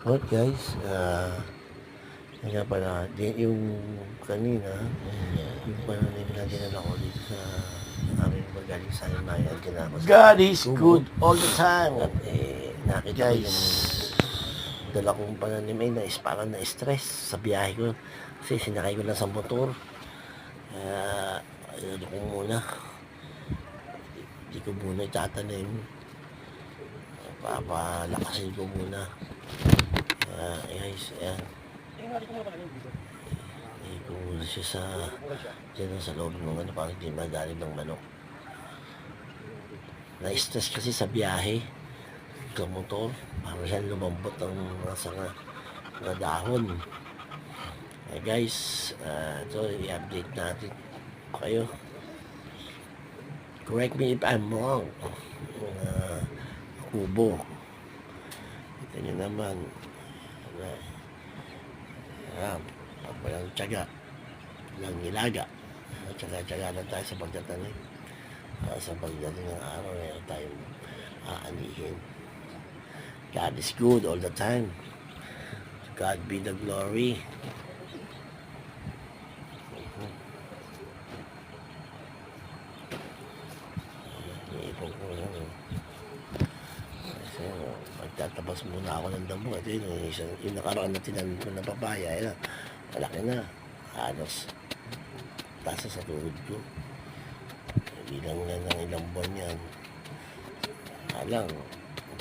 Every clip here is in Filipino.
Alright guys, ah, uh, nga pala, di, yung kanina, yung pananim na dinala ko dito sa aming magaling sa Maya, ginamos. God is good all the time. At eh, nakita ko Guys. yung dala kong pananim ay na parang na-stress sa biyahe ko. Kasi sinakay ko lang sa motor. Kaya, ano ko muna. Hindi ko muna itatanim. Papalakasin ko muna. Kaya, guys, ayan. Ko muna siya sa, dyan sa loob ng ano, parang hindi madali ng manok. Na-stress kasi sa biyahe sa motor. Parang siya lumambot ang mga sanga mga dahon. Eh guys, ah, ito i-update natin kayo. Correct me if I'm wrong. Mga kubo. Ito nyo naman. Na, ah, pag walang tiyaga, walang nilaga. Tiyaga-tiyaga na tayo sa pagtatanim. Ah, sa pagdating ng araw na tayo aanihin. God is good all the time. God be the glory. Iipon ko lang. Oh, magtatabas muna ako ng damo. Ito yun, yung, isang, yung nakaraan na tinanim ko ng papaya. Yun, malaki na. Halos. Tasa sa tuhod ko. Bilang na ng ilang buwan yan. Alang,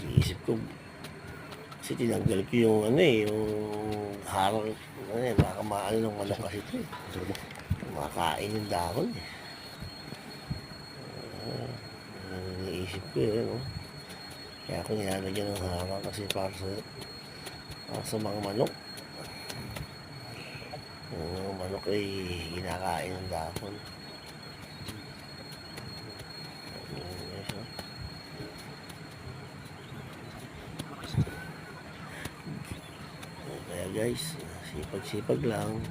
iisip ko, kasi tinanggal ko yung ano eh, yung harang, ano eh, baka maano ng manok kasi ito eh. Makain yung dahon eh. Uh, naisip ko eh, no? Kaya ako nilalagyan ng harang kasi para sa, para sa mga manok. Yung manok ay kinakain ng dahon. Kaya guys, sipag-sipag lang.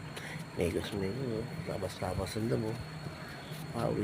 Megos megos. Labas-labas ang damo. Pauwi